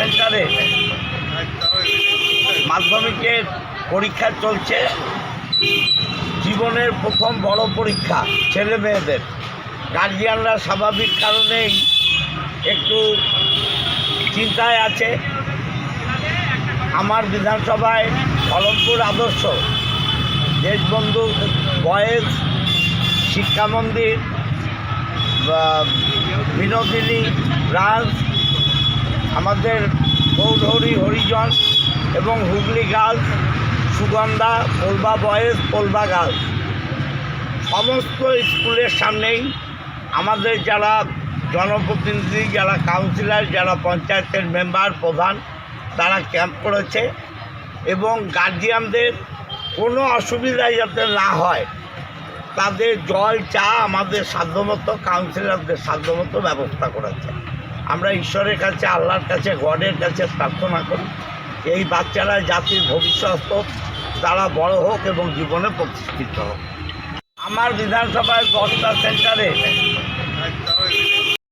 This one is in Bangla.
সেন্টারে। মাধ্যমিকের পরীক্ষা চলছে। জীবনের প্রথম বড় পরীক্ষা, ছেলে মেয়েদের। গার্জিয়ানরা স্বাভাবিক কারণেই একটু চিন্তায় আছে। আমার বিধানসভায় কলমপুর আদর্শ, দেশবন্ধু বয়েজ শিক্ষা মন্দির, বা বিনোদিনী ব্রাঞ্চ আমাদের গৌরহরি হরিজন এবং Hooghly girls, Sugandha, Polba boys, Polba girls. সমস্ত স্কুলের সামনেই আমাদের যারা জনপ্রতিনিধি, যারা কাউন্সিলর, যারা পঞ্চায়েতের মেম্বার, প্রধান, তারা ক্যাম্প করেছে এবং গার্জিয়ানদের কোনো অসুবিধাই যাতে না হয়, তাদের জল, চা আমাদের সাধ্যমতো, কাউন্সিলরদের সাধ্যমতো ব্যবস্থা করেছে। আমরা ঈশ্বরের কাছে, আল্লাহর কাছে, গডের কাছে প্রার্থনা করি, এই বাচ্চারা জাতির ভবিষ্যৎ হোক, তারা বড় হোক এবং জীবনে প্রতিষ্ঠিত হোক। আমার বিধানসভায় দশটা সেন্টারে